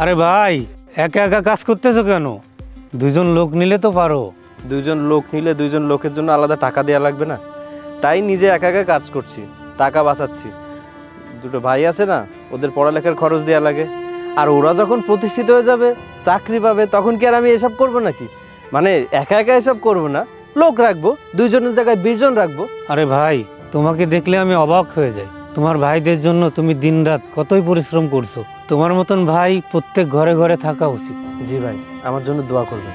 আরে ভাই একা একা কাজ করতেছো কেন? দুজন লোক নিলে তো পারো। দুইজন লোক নিলে দুইজন লোকের জন্য আলাদা টাকা দেওয়া লাগবে না। তাই নিজে একা একা কাজ করছি টাকা বাঁচাচ্ছি। দুটো ভাই আছে না ওদের পড়ালেখার খরচ দেওয়া লাগে। আর ওরা যখন প্রতিষ্ঠিত হয়ে যাবে চাকরি পাবে তখন কি আর আমি এসব করব নাকি? মানে একা একা এসব করব না। লোক রাখব দুইজনের জায়গায় বিশজন রাখব। আরে ভাই তোমাকে দেখলে আমি অবাক হয়ে যাই। তোমার ভাইদের জন্য তুমি দিনরাত কতই পরিশ্রম করছ। তোমার মতন ভাই প্রত্যেক ঘরে ঘরে থাকা উচিত। জি ভাই আমার জন্য দোয়া করবেন।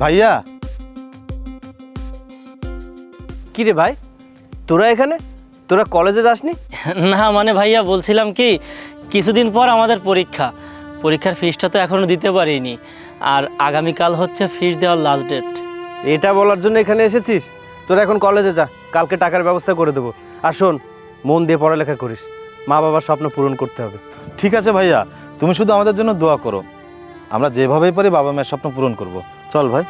ভাইয়া? কি রে ভাই? তোরা এখানে? তোরা কলেজে যাসনি? না মানে ভাইয়া বলছিলাম কি কিছুদিন পর আমাদের পরীক্ষা। পরীক্ষার ফিসটা তো এখনও দিতে পারিনি। আর আগামীকাল হচ্ছে ফিস দেওয়ার লাস্ট ডেট এটা বলার জন্য এখানে এসেছিস? তোরা এখন কলেজে যা কালকে টাকার ব্যবস্থা করে দেবো। আর শোন মন দিয়ে পড়ালেখা করিস মা বাবার স্বপ্ন পূরণ করতে হবে। ঠিক আছে ভাইয়া তুমি শুধু আমাদের জন্য দোয়া করো। আমরা যেভাবেই পারি বাবা মায়ের স্বপ্ন পূরণ করব। চল ভাই।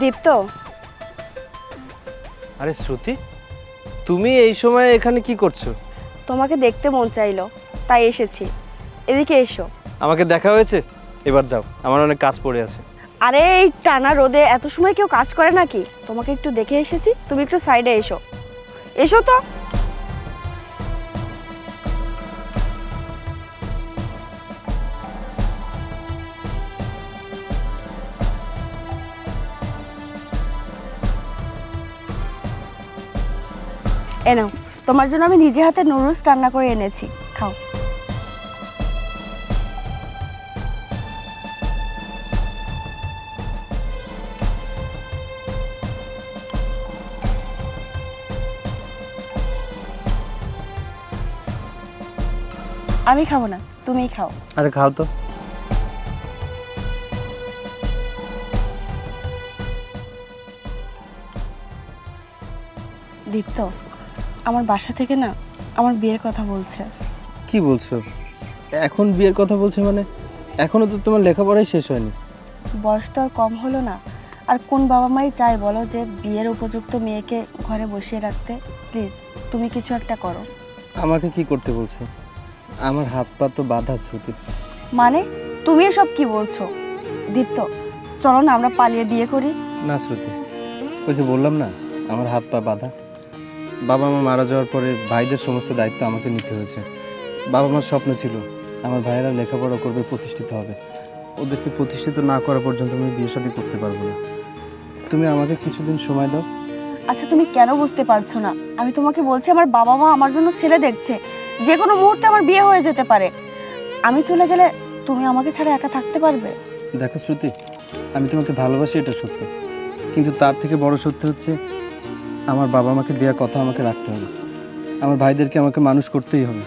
দীপ্ত? আরে শ্রুতি? তুমি এই সময় এখানে কি করছ? তোমাকে দেখতে মন চাইলো তাই এসেছি। এদিকে এসো। আমাকে দেখা হয়েছে? এবার যাও আমার অনেক কাজ পড়ে আছে। আরে এই টানা রোদে এত সময় কেউ কাজ করে নাকি? তোমাকে একটু দেখে এসেছি তুমি একটু সাইডে এসো। এসো তো। এ নাও তোমার জন্য আমি নিজে হাতে নুডলস রান্না করে এনেছি খাও। আমি খাব না তুমিই খাও। আরে খাও তো। দীপ্ত আমার বাসা থেকে না আমার বিয়ের কথা বলছে। কি বলছো? এখন বিয়ের কথা বলছে মানে এখনও তো তোমার লেখাপড়াই শেষ হয়নি। বয়স তো আর কম হলো না। আর কোন বাবা মাই চায় বলো যে বিয়ের উপযুক্ত মেয়েকে ঘরে বসিয়ে রাখতে? প্লিজ তুমি কিছু একটা করো। আমাকে কি করতে বলছো? আমার হাত পা তো বাধা শ্রুতি মানে তুমি এসব কি বলছো? দীপ্ত চলো না আমরা পালিয়ে বিয়ে করি। না শ্রুতি ওই যে বললাম না আমার হাত পা বাঁধা। বাবা মা মারা যাওয়ার পরে ভাইদের সমস্ত দায়িত্ব আমাকে নিতে হয়েছে। বাবা মার স্বপ্ন ছিল আমার ভাইয়েরা লেখাপড়া করবে প্রতিষ্ঠিত হবে। ওদেরকে প্রতিষ্ঠিত না করা পর্যন্ত আমি বিয়ে শাদী করতে পারব না। তুমি আমাকে কিছুদিন সময় দাও। আচ্ছা তুমি কেন বুঝতে পারছ না? আমি তোমাকে বলছি আমার বাবা মা আমার জন্য ছেলে দেখছে। যে কোনো মুহূর্তে আমার বিয়ে হয়ে যেতে পারে। আমি চলে গেলে তুমি আমাকে ছাড়া একা থাকতে পারবে? দেখো শ্রুতি আমি তোমাকে ভালোবাসি এটা সত্য। কিন্তু তার থেকে বড় সত্য হচ্ছে আমার বাবা মাকে দেওয়া কথা আমাকে রাখতে হবে। আমার ভাইদেরকে আমাকে মানুষ করতেই হবে।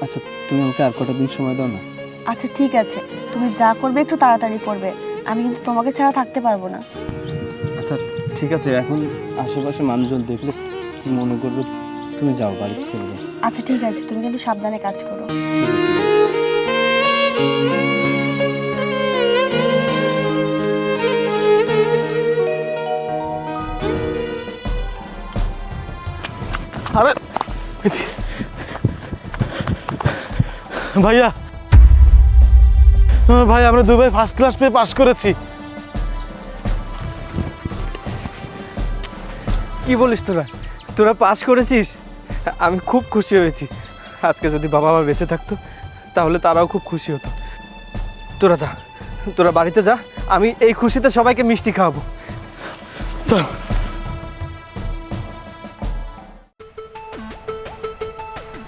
আচ্ছা তুমি আমাকে আর কটা দিন সময় দাও না। আচ্ছা ঠিক আছে। তুমি যা করবে একটু তাড়াতাড়ি করবে। আমি কিন্তু তোমাকে ছাড়া থাকতে পারব না। আচ্ছা ঠিক আছে এখন আশেপাশে মানুষজন দেখলে কি মনে করবে তুমি যাও বাড়িতে চলে যাও। আচ্ছা ঠিক আছে। তুমি কিন্তু সাবধানে কাজ করো। আরে, ভাইয়া। ভাই আমরা দুবাই ফার্স্ট ক্লাস পেয়ে পাস করেছি। কি বলিস তোরা? তোরা পাস করেছিস? আমি খুব খুশি হয়েছি। আজকে যদি বাবা মা বেঁচে থাকতো, তাহলে তারাও খুব খুশি হতো। তোরা যা, তোরা বাড়িতে যা, আমি এই খুশিতে সবাইকে মিষ্টি খাওয়াবো। চল।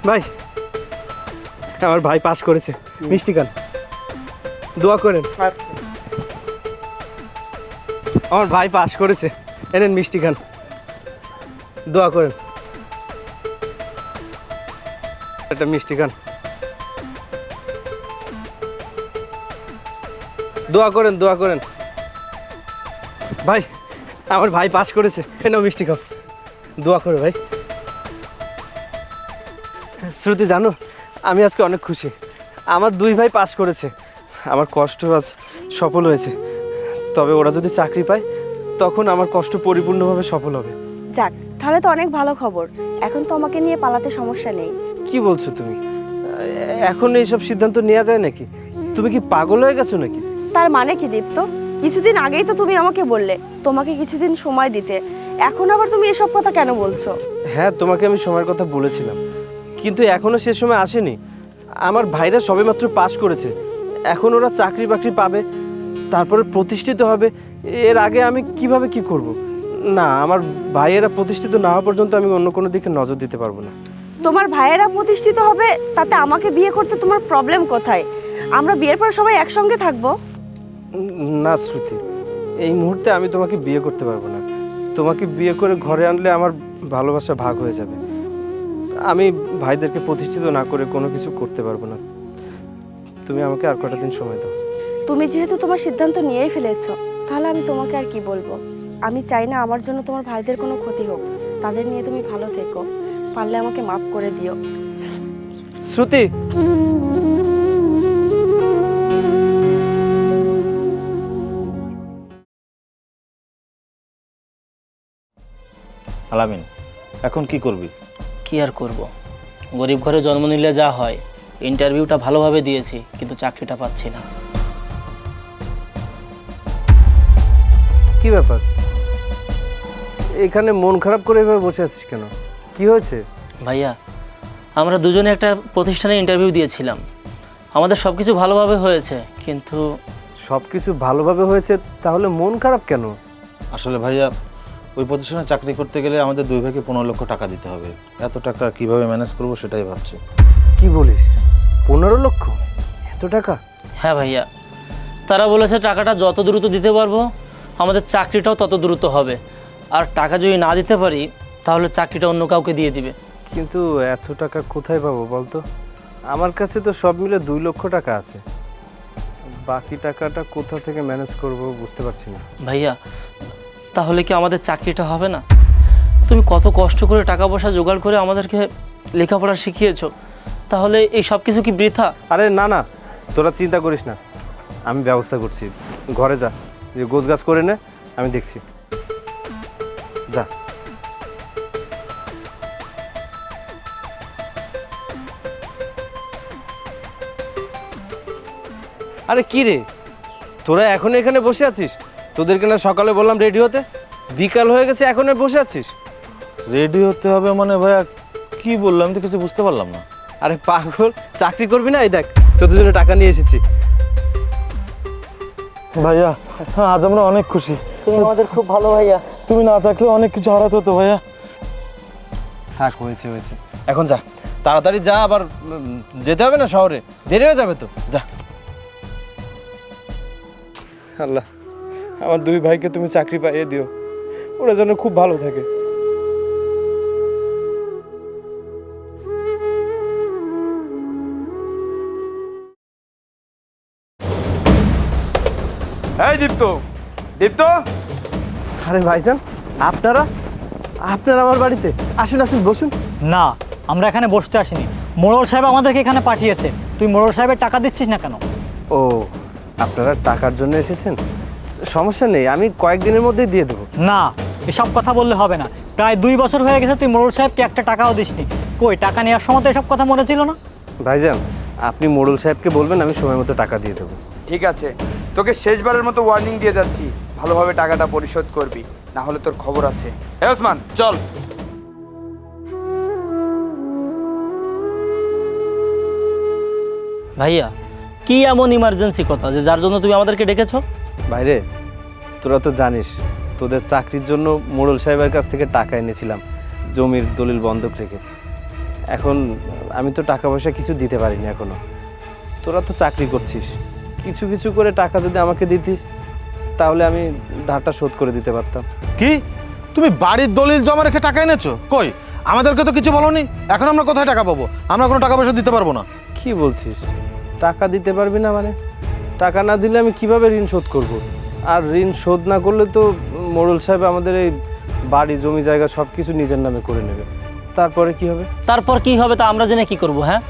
ভাই আমার ভাই পাস করেছে। মিষ্টি খান দোয়া করেন। আমার ভাই পাস করেছে। এনেন মিষ্টি খান দোয়া করেন। একটা মিষ্টি খান। দোয়া করেন দোয়া করেন। ভাই আমার ভাই পাস করেছে। এনেও মিষ্টি খাও। দোয়া করে ভাই। শ্রুতি জানো আমি আজকে অনেক খুশি। আমার দুই ভাই পাস করেছে। আমার কষ্ট আজ সফল হয়েছে। তবে ওরা যদি চাকরি পায় তখন আমার কষ্ট পরিপূর্ণভাবে সফল হবে। যাক তাহলে তো অনেক ভালো খবর। এখন তো আমাকে নিয়ে পালাতে সমস্যা নেই। কি বলছো তুমি? এখন এইসব সিদ্ধান্ত নেওয়া যায় নাকি? তুমি কি পাগল হয়ে গেছো নাকি? তার মানে কি দীপ্ত? কিছুদিন আগেই তো তুমি আমাকে বললে তোমাকে কিছুদিন সময় দিতে। এখন আবার তুমি এসব কথা কেন বলছো? হ্যাঁ তোমাকে আমি সময়ের কথা বলেছিলাম। কিন্তু এখনও সে সময় আসেনি। আমার ভাইরা সবেমাত্র পাশ করেছে। এখন ওরা চাকরি বাকরি পাবে তারপরে প্রতিষ্ঠিত হবে। এর আগে আমি কীভাবে কি করব? না আমার ভাইয়েরা প্রতিষ্ঠিত না হওয়া পর্যন্ত আমি অন্য কোনো দিকে নজর দিতে পারব না। তোমার ভাইয়েরা প্রতিষ্ঠিত হবে তাতে আমাকে বিয়ে করতে তোমার প্রবলেম কোথায়? আমরা বিয়ের পর সবাই একসঙ্গে থাকব। না শ্রুতি। এই মুহূর্তে আমি তোমাকে বিয়ে করতে পারব না। তোমাকে বিয়ে করে ঘরে আনলে আমার ভালোবাসা ভাগ হয়ে যাবে। আমি ভাইদেরকে প্রতিষ্ঠিত না করে কোনো কিছু করতে পারব না। তুমি আমাকে আর কটা দিন সময় দাও। তুমি যেহেতু তোমার সিদ্ধান্ত নিয়েই ফেলেছো তাহলে আমি তোমাকে আর কি বলব? আমি চাই না আমার জন্য তোমার ভাইদের কোনো ক্ষতি হোক। তাদের নিয়ে তুমি ভালো থেকো। পারলে আমাকে মাফ করে দিও। শ্রুতি! আলামিন এখন কি করবি? কি আর করব? গরিব ঘরে জন্ম নিলে যা হয় ইন্টারভিউটা ভালোভাবে দিয়েছি কিন্তু চাকরিটা পাচ্ছি না। কি ব্যাপার? এখানে মন খারাপ করে এভাবে বসে আছিস কেন? কি হয়েছে? ভাইয়া আমরা দুজনে একটা প্রতিষ্ঠানে ইন্টারভিউ দিয়েছিলাম। আমাদের সব কিছু ভালোভাবে হয়েছে কিন্তু সব কিছু ভালোভাবে হয়েছে তাহলে মন খারাপ কেন? আসলে ভাইয়া ওই প্রতিষ্ঠানে চাকরি করতে গেলে আমাদের দুই ভাগে পনেরো লক্ষ টাকা দিতে হবে। এত টাকা কীভাবে ম্যানেজ করব সেটাই ভাবছি। কি বলিস? পনেরো লক্ষ? এত টাকা? হ্যাঁ ভাইয়া। তারা বলেছে টাকাটা যত দ্রুত দিতে পারব আমাদের চাকরিটাও তত দ্রুত হবে। আর টাকা যদি না দিতে পারি তাহলে চাকরিটা অন্য কাউকে দিয়ে দিবে। কিন্তু এত টাকা কোথায় পাবো বলতো? আমার কাছে তো সব মিলে দুই লক্ষ টাকা আছে। বাকি টাকাটা কোথা থেকে ম্যানেজ করব বুঝতে পারছি না। ভাইয়া তাহলে কি আমাদের চাকরিটা হবে না? তুমি কত কষ্ট করে টাকা পয়সা জোগাড় করে আমাদেরকে লেখাপড়া শিখিয়েছো? তাহলে এই সব কিছু কি বৃথা? আরে না না, তোরা চিন্তা করিস না। আমি ব্যবস্থা করছি। ঘরে যা, যে গোছ গাছ করে নে, আমি দেখছি। যা। আরে কি রে? তোরা এখন এখানে বসে আছিস? তোদেরকে না সকালে বললাম রেডি হতে? বিকাল হয়ে গেছে এখন বসে আছিস? রেডি হতে হবে মানে ভাইয়া কি বললাম? আমি তো কিছু বুঝতে পারলাম না। আরে পাগল চাকরি করবি না? এই দেখ তোদের জন্য টাকা নিয়ে এসেছি। ভাইয়া আজ আমরা অনেক খুশি। তুমি আমাদের খুব ভালো ভাইয়া। তুমি না থাকলে অনেক কিছু হারাতে হতো ভাইয়া। থাক হয়েছে হয়েছে। এখন যা তাড়াতাড়ি যা আবার যেতে হবে না শহরে? দেরি হয়ে যাবে তো? যা। আল্লাহ। আমার দুই ভাইকে তুমি চাকরি পাইয়ে দিও। ওরা যেন খুব ভালো থাকে। এই দীপ্ত দীপ্ত? আরে ভাইজান আপনারা? আপনারা আমার বাড়িতে? আসুন আসুন বসুন। না আমরা এখানে বসতে আসিনি। মোড়ল সাহেব আমাদেরকে এখানে পাঠিয়েছে। তুই মোড়ল সাহেবের টাকা দিচ্ছিস না কেন? ও আপনারা টাকার জন্য এসেছেন? সমস্যা নেই আমি কয়েকদিনের মধ্যেই দিয়ে দেবো। না এসব কথা বললে হবে না। প্রায় দুই বছর হয়ে গেছে তুই মোড়ল সাহেবকে একটা টাকাও দিসনি। কই টাকা নেওয়ার সময় তো এসব কথা মনে ছিল না? ভাইজান আপনি মোড়ল সাহেবকে বলবেন আমি সময় মতো টাকা দিয়ে দেবো। ঠিক আছে তোকে শেষবারের মতো ওয়ার্নিং দিয়ে যাচ্ছি। ভালোভাবে টাকাটা পরিশোধ করবি না হলে তোর খবর আছে। হে ওসমান চল। ভাইয়া কি এমন ইমার্জেন্সি কথা যে যার জন্য তুমি আমাদেরকে ডেকেছো? বাইরে তোরা তো জানিস তোদের চাকরির জন্য মোড়ল সাহেবের কাছ থেকে টাকা এনেছিলাম জমির দলিল বন্ধক রেখে। এখন আমি তো টাকা পয়সা কিছু দিতে পারিনি এখনও। তোরা তো চাকরি করছিস। কিছু কিছু করে টাকা যদি আমাকে দিতিস তাহলে আমি ধারটা শোধ করে দিতে পারতাম। কি? তুমি বাড়ির দলিল জমা রেখে টাকা এনেছো? কই? আমাদেরকে তো কিছু বলনি? এখন আমরা কোথায় টাকা পাবো? আমরা কোনো টাকা পয়সা দিতে পারব না। কি বলছিস? টাকা দিতে পারবি না মানে? টাকা না দিলে আমি কীভাবে ঋণ শোধ করব? আর ঋণ শোধ না করলে তো মোড়ল সাহেব আমাদের এই বাড়ি জমি জায়গা সব কিছু নিজের নামে করে নেবে। তারপরে কি হবে? তারপর কি হবে তা আমরা জেনে কি করব হ্যাঁ?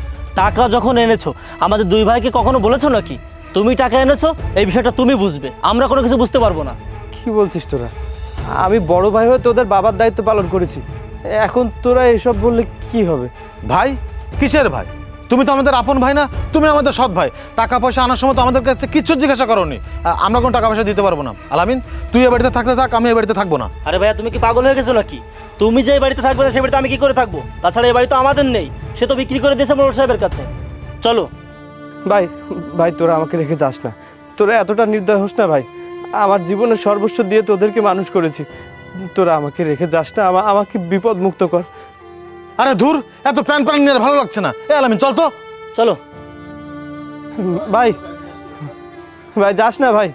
টাকা যখন এনেছো আমাদের দুই ভাইকে কখনো বলেছ নাকি? তুমি টাকা এনেছো এই বিষয়টা তুমি বুঝবে। আমরা কোনো কিছু বুঝতে পারব না। কি বলছিস তোরা? আমি বড় ভাই হয়ে তোদের বাবার দায়িত্ব পালন করেছি। এখন তোরা এসব বললে কি হবে? ভাই? কিসের ভাই? তুমি তো আমাদের আপন ভাই না তুমি আমাদের সৎ ভাই। টাকা পয়সা আনার সময় তো আমাদের কাছে কিচ্ছু জিজ্ঞাসা করোনি। আমরা কোনো টাকা পয়সা দিতে পারব না। আলামিন তুই এ বাড়িতে থাকতে থাক আমি এ বাড়িতে থাকব না। আরে ভাইয়া তুমি কি পাগল হয়ে গেছো নাকি? তুমি যে বাড়িতে থাকবে না সে বাড়িতে আমি কি করে থাকব? তাছাড়া এই বাড়ি তো আমাদের নেই। সে তো বিক্রি করে দিয়েছে মোড়ল সাহেবের কাছে। চলো। ভাই ভাই তোরা আমাকে রেখে যাস না। তোরা এতটা নির্দয় হোস না ভাই। আমার জীবনের সর্বস্ব দিয়ে তোদেরকে মানুষ করেছি। তোরা আমাকে রেখে যাস না আমা- আমাকে বিপদ মুক্ত কর। আরে ধুর এত প্যান প্যান নিয়ে ভালো লাগছে না। এ আলামিন চল তো। চলো। ভাই ভাই যাস না ভাই।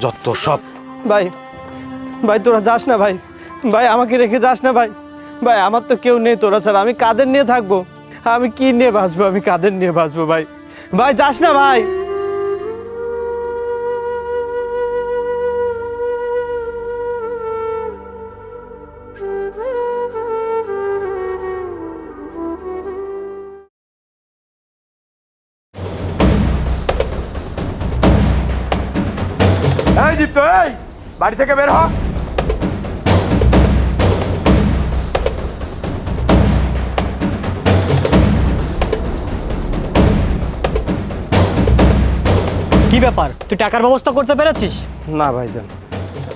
যত সব। ভাই ভাই তোরা যাস না ভাই। ভাই আমাকে রেখে যাস না ভাই। ভাই আমার তো কেউ নেই তোরা ছাড়া। আমি কাদের নিয়ে থাকব? আমি কি নিয়ে বাঁচবো? আমি কাদের নিয়ে বাঁচবো ভাই? ভাই যাস না ভাই। বাড়ি থেকে বের হ। কি ব্যাপার? তুই টাকার ব্যবস্থা করতে পেরেছিস? না ভাইজান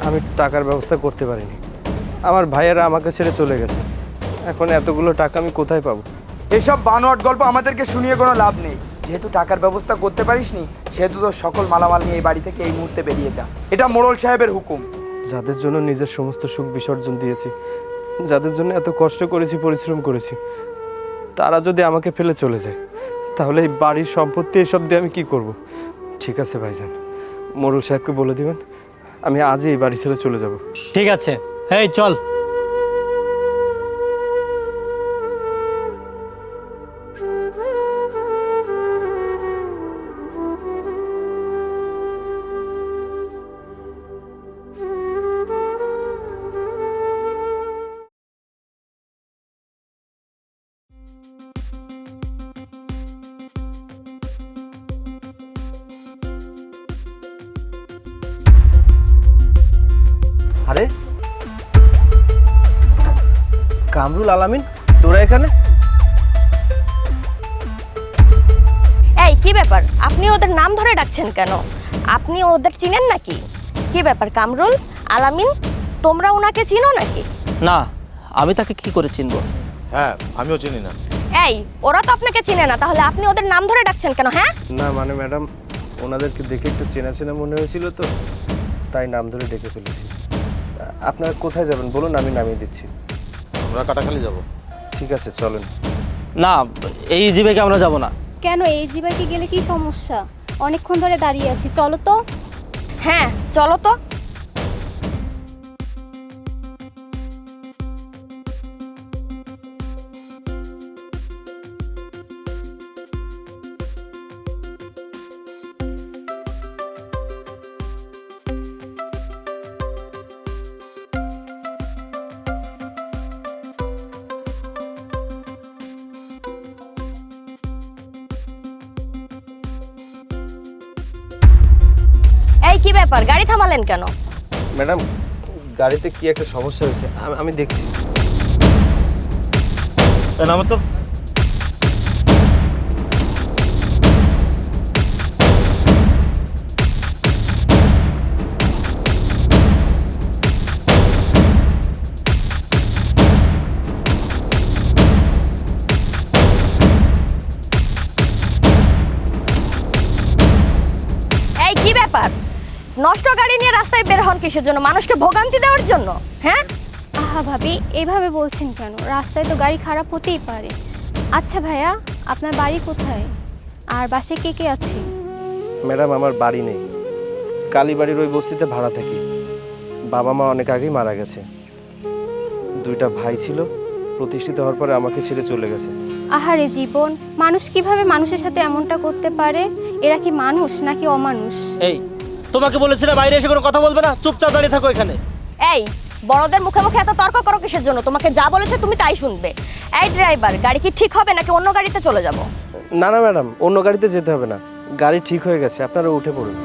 আমি টাকার ব্যবস্থা করতে পারিনি। আমার ভাইয়েরা আমাকে ছেড়ে চলে গেছে। এখন এতগুলো টাকা আমি কোথায় পাবো? এসব বানোয়াট গল্প আমাদেরকে শুনিয়ে কোনো লাভ নেই। যেহেতু টাকার ব্যবস্থা করতে পারিসনি সেহেতু তোর সকল মালামাল নিয়ে এই বাড়ি থেকে এই মুহূর্তে বেরিয়ে যা। এটা মোড়ল সাহেবের হুকুম। যাদের জন্য নিজের সমস্ত সুখ বিসর্জন দিয়েছি যাদের জন্য এত কষ্ট করেছি পরিশ্রম করেছি তারা যদি আমাকে ফেলে চলে যায় তাহলে এই বাড়ির সম্পত্তি এসব দিয়ে আমি কি করব? ঠিক আছে ভাইজান মোরুল সাহেবকে বলে দিবেন আমি আজই এই বাড়ি ছেড়ে চলে যাব। ঠিক আছে। এই চল। কামরুল আলামিন তোরা এখানে? এই কি ব্যাপার? আপনি ওদের নাম ধরে ডাকছেন কেন? আপনি ওদের চিনেন নাকি? কি ব্যাপার কামরুল? আলামিন তোমরা ওনাকে চিনো নাকি? না আমি তাকে কি করে চিনবো? হ্যাঁ আমিও চিনি না। এই ওরা তো আপনাকে চিনে না তাহলে আপনি ওদের নাম ধরে ডাকছেন কেন হ্যাঁ? না মানে ম্যাডাম ওনাদেরকে দেখে একটু চেনা চেনা মনে হয়েছিল তো তাই নাম ধরে ডেকে ফেলেছি। আপনারা কোথায় যাবেন? বলুন আমি নামিয়ে দিচ্ছি। আমরা কাটাখালি যাব। ঠিক আছে চলেন। না এই জীবেকে আমরা যাব না? কেন এই জিবাইকে গেলে কি সমস্যা? অনেকক্ষণ ধরে দাঁড়িয়ে আছি চলো তো। হ্যাঁ চলো তো। কি ব্যাপার? গাড়ি থামালেন কেন? ম্যাডাম গাড়িতে কি একটা সমস্যা হয়েছে? আমি- দেখছি। এ নামে তো। রাস্তায় কিসের জন্য? মানুষকে ভোগান্তি দেওয়ার জন্য? হ্যাঁ? আহা ভাবি এইভাবে বলছেন কেন? রাস্তায় তো গাড়ি খারাপ হতেই পারে। আচ্ছা ভাইয়া আপনার বাড়ি কোথায়? আর বাসায় কে কে আছে? ম্যাডাম আমার বাড়ি নেই। কালীবাড়ির ওই বস্তিতে ভাড়া থাকি। বাবা মা অনেক আগেই মারা গেছে। দুইটা ভাই ছিল প্রতিষ্ঠিত হওয়ার পরে আমাকে ছেড়ে চলে গেছে। আহারে জীবন মানুষ কীভাবে মানুষের সাথে এমনটা করতে পারে? এরা কি মানুষ নাকি অমানুষ? এই তোমাকে বলেছিলে বাইরে এসে কোনো কথা বলবে না। চুপচাপ দাঁড়িয়ে থাকো এখানে। এই বড়দের মুখে মুখে এত তর্ক করো কিসের জন্য? তোমাকে যা বলেছে তুমি তাই শুনবে। এই ড্রাইভার গাড়ি কি ঠিক হবে নাকি অন্য গাড়িতে চলে যাব? না না ম্যাডাম অন্য গাড়িতে যেতে হবে না। গাড়ি ঠিক হয়ে গেছে আপনারা উঠে পড়ুন।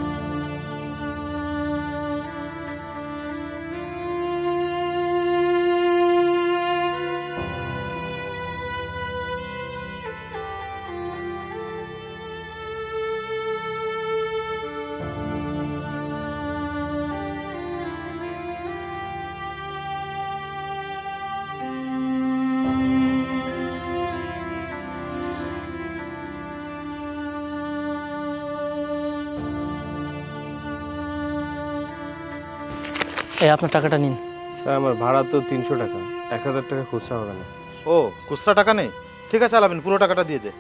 এই আপনার টাকাটা নিন। স্যার আমার ভাড়া তো তিনশো টাকা। এক হাজার টাকা খুচরা হবে না। ও খুচরা টাকা নেই? ঠিক আছে আলামিন পুরো টাকাটা দিয়ে দে।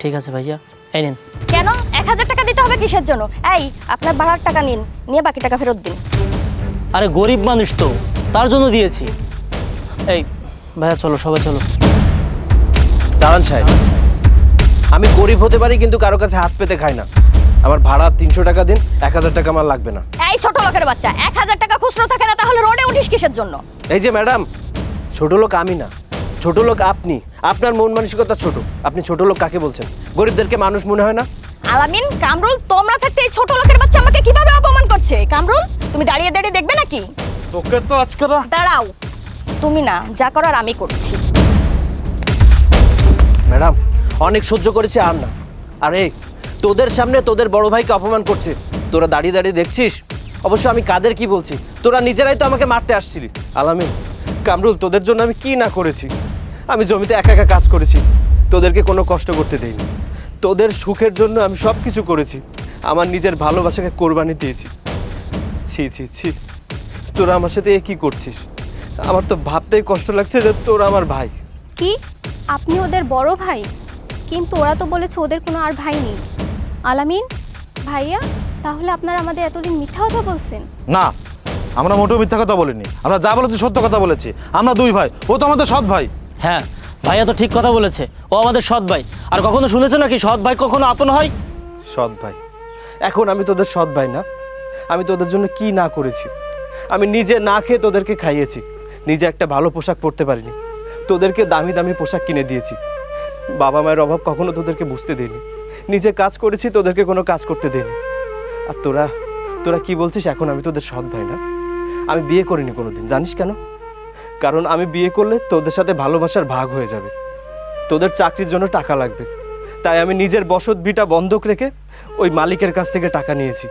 ঠিক আছে ভাইয়া। এই নিন। কেন? এক হাজার টাকা দিতে হবে কিসের জন্য? এই আপনার ভাড়ার টাকা নিন। নিয়ে বাকি টাকা ফেরত দিন। আরে গরিব মানুষ তো। তার জন্য দিয়েছি। এই ভাইয়া চলো সবাই চলো। দাঁড়ান সাহেব আমি গরিব হতে পারি কিন্তু কারও কাছে হাত পেতে খাই না। আমার ভাড়া তিনশো টাকা দিন এক হাজার টাকা আমার লাগবে না। এই ছোট লোকের বাচ্চা এক হাজার টাকা খুচরো থাকে না তাহলে রোডে উঠিস কিসের জন্য? এই যে ম্যাডাম ছোট লোক আমি না। ছোট লোক আপনি। আপনার মন মানসিকতা ছোট। আপনি ছোট লোক কাকে বলছেন? গরিবদেরকে মানুষ মনে হয় না? আলামিন কামরুল তোমরা থাকতে এই ছোট লোকের বাচ্চা আমাকে কীভাবে অপমান করছে? কামরুল তুমি দাঁড়িয়ে দাঁড়িয়ে দেখবে নাকি? তোকে তো আজকে দাঁড়াও। তুমি না যা করার আমি করছি। ম্যাডাম অনেক সহ্য করেছি আর না। আরে তোদের সামনে তোদের বড় ভাইকে অপমান করছে। তোরা দাঁড়িয়ে দাঁড়িয়ে দেখছিস? অবশ্য আমি কাদের কি বলছি? তোরা নিজেরাই তো আমাকে মারতে আসছিলি। আলামিন, কামরুল, তোদের জন্য আমি কি না করেছি? আমি জমিতে একা একা কাজ করেছি। তোদেরকে কোনো কষ্ট করতে দেইনি। তোদের সুখের জন্য আমি সব কিছু করেছি। আমার নিজের ভালোবাসাকে কোরবানি দিয়েছি। ছি ছি ছি। তোরা আমার সাথে এ কী করছিস? আমার তো ভাবতেই কষ্ট লাগছে যে তোরা আমার ভাই। কি? আপনি ওদের বড় ভাই? কিন্তু ওরা তো বলেছে ওদের কোনো আর ভাই নেই। আলামিন, ভাইয়া? তাহলে আপনারা আমাদের এতদিন মিথ্যা কথা বলছেন? না আমরা মোটেও মিথ্যা কথা বলিনি। আমরা যা বলেছি সত্য কথা বলেছি। আমরা দুই ভাই ও তো আমাদের সৎ ভাই। হ্যাঁ ভাইয়া তো ঠিক কথা বলেছে। ও আমাদের সৎ ভাই। আর কখনো শুনেছো নাকি সৎ ভাই কখনো আপন হয়? সৎ ভাই। এখন আমি তোদের সৎ ভাই না। আমি তোদের জন্য কি না করেছি? আমি নিজে না খেয়ে তোদেরকে খাইয়েছি। নিজে একটা ভালো পোশাক পরতে পারিনি। তোদেরকে দামি দামি পোশাক কিনে দিয়েছি। বাবা মায়ের অভাব কখনো তোদেরকে বুঝতে দিইনি নিজে কাজ করেছি তোদেরকে কোনো কাজ করতে দিইনি আর তোরা তোরা কি বলছিস? এখন আমি তোদের সৎ ভাই না। আমি বিয়ে করিনি কোনো দিন জানিস কেন? কারণ আমি বিয়ে করলে তোদের সাথে ভালোবাসার ভাগ হয়ে যাবে। তোদের চাকরির জন্য টাকা লাগবে। তাই আমি নিজের বসত ভিটা বন্ধক রেখে ওই মালিকের কাছ থেকে টাকা নিয়েছি।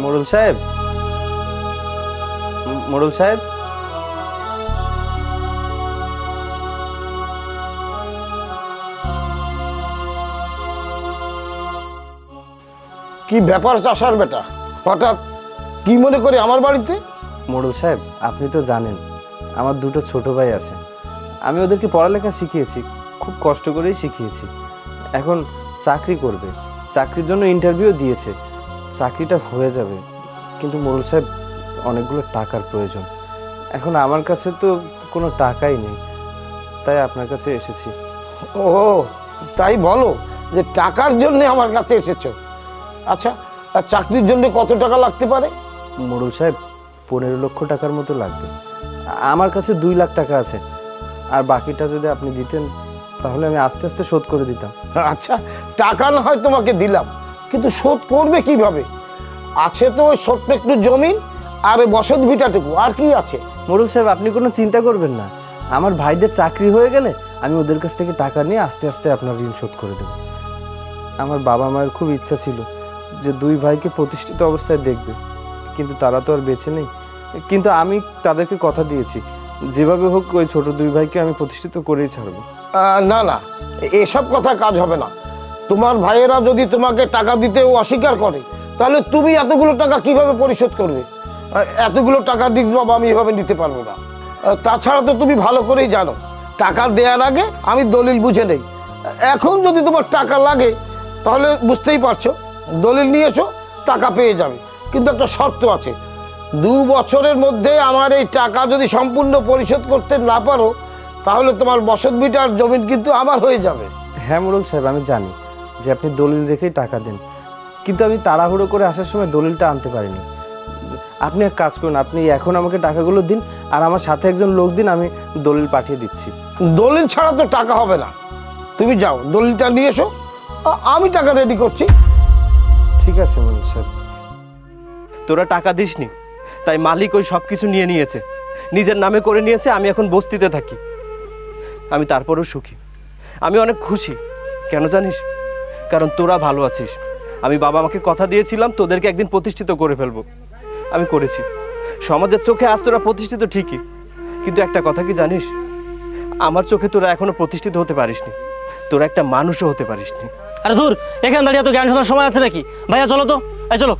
মোড়ল সাহেব? মোড়ল সাহেব? কি ব্যাপার চাষার বেটা? হঠাৎ কি মনে করে আমার বাড়িতে? মোড়ল সাহেব আপনি তো জানেন আমার দুটো ছোট ভাই আছে। আমি ওদেরকে পড়ালেখা শিখিয়েছি খুব কষ্ট করেই শিখিয়েছি। এখন চাকরি করবে চাকরির জন্য ইন্টারভিউ দিয়েছে। চাকরিটা হয়ে যাবে কিন্তু মোড়ল সাহেব অনেকগুলো টাকার প্রয়োজন। এখন আমার কাছে তো কোনো টাকাই নেই তাই আপনার কাছে এসেছি। ও তাই বলো যে টাকার জন্য আমার কাছে এসেছ। আচ্ছা আর চাকরির জন্য কত টাকা লাগতে পারে? মোড়ল সাহেব পনেরো লক্ষ টাকার মতো লাগবে। আমার কাছে দুই লাখ টাকা আছে। আর বাকিটা যদি আপনি দিতেন তাহলে আমি আস্তে আস্তে শোধ করে দিতাম। আচ্ছা টাকা না হয় তোমাকে দিলাম। কিন্তু শোধ করবে কীভাবে? আছে তো ওই ছোট্ট একটু জমি আর বসত ভিটাটুকু আর কি আছে? মোড়ল সাহেব আপনি কোনো চিন্তা করবেন না। আমার ভাইদের চাকরি হয়ে গেলে আমি ওদের কাছ থেকে টাকা নিয়ে আস্তে আস্তে আপনার ঋণ শোধ করে দেবো। আমার বাবা মায়ের খুব ইচ্ছা ছিল যে দুই ভাইকে প্রতিষ্ঠিত অবস্থায় দেখবে। কিন্তু তারা তো আর বেঁচে নেই। কিন্তু আমি তাদেরকে কথা দিয়েছি, যেভাবে হোক ওই ছোট দুই ভাইকে আমি প্রতিষ্ঠিত করেই ছাড়বো। না না, এসব কথা কাজ হবে না। তোমার ভাইয়েরা যদি তোমাকে টাকা দিতে অস্বীকার করে, তাহলে তুমি এতগুলো টাকা কীভাবে পরিশোধ করবে? এতগুলো টাকা রিক্স বাবা, আমি এভাবে নিতে পারব না। তাছাড়া তো তুমি ভালো করেই জানো, টাকা দেওয়ার আগে আমি দলিল বুঝে নেই। এখন যদি তোমার টাকা লাগে, তাহলে বুঝতেই পারছ। দলিল নিয়ে এসো টাকা পেয়ে যাবে। কিন্তু একটা শর্ত আছে। দু বছরের মধ্যে আমার এই টাকা যদি সম্পূর্ণ পরিশোধ করতে না পারো তাহলে তোমার বসত ভিটার জমিন কিন্তু আমার হয়ে যাবে। হ্যাঁ মোড়ল সাহেব আমি জানি যে আপনি দলিল রেখেই টাকা দেন। কিন্তু আমি তাড়াহুড়ো করে আসার সময় দলিলটা আনতে পারিনি। আপনি এক কাজ করুন আপনি এখন আমাকে টাকাগুলো দিন আর আমার সাথে একজন লোক দিন আমি দলিল পাঠিয়ে দিচ্ছি। দলিল ছাড়া তো টাকা হবে না। তুমি যাও দলিলটা নিয়ে এসো। আমি টাকা রেডি করছি। ঠিক আছে মনির সাহেব তোরা টাকা দিসনি, তাই মালিক ওই সব কিছু নিয়ে নিয়েছে। নিজের নামে করে নিয়েছে, আমি এখন বস্তিতে থাকি। আমি তারপরেও সুখী। আমি অনেক খুশি, কেন জানিস? কারণ তোরা ভালো আছিস। আমি বাবা আমাকে কথা দিয়েছিলাম, তোদেরকে একদিন প্রতিষ্ঠিত করে ফেলব। আমি করেছি। সমাজের চোখে আজ তোরা প্রতিষ্ঠিত ঠিকই। কিন্তু একটা কথা কি জানিস? আমার চোখে তোরা এখনও প্রতিষ্ঠিত হতে পারিসনি। তোরা একটা মানুষও হতে পারিসনি। আরে ধুর এখানে দাঁড়িয়ে তো জ্ঞান সময় আছে নাকি? ভাইয়া চলো তো। এই চলো।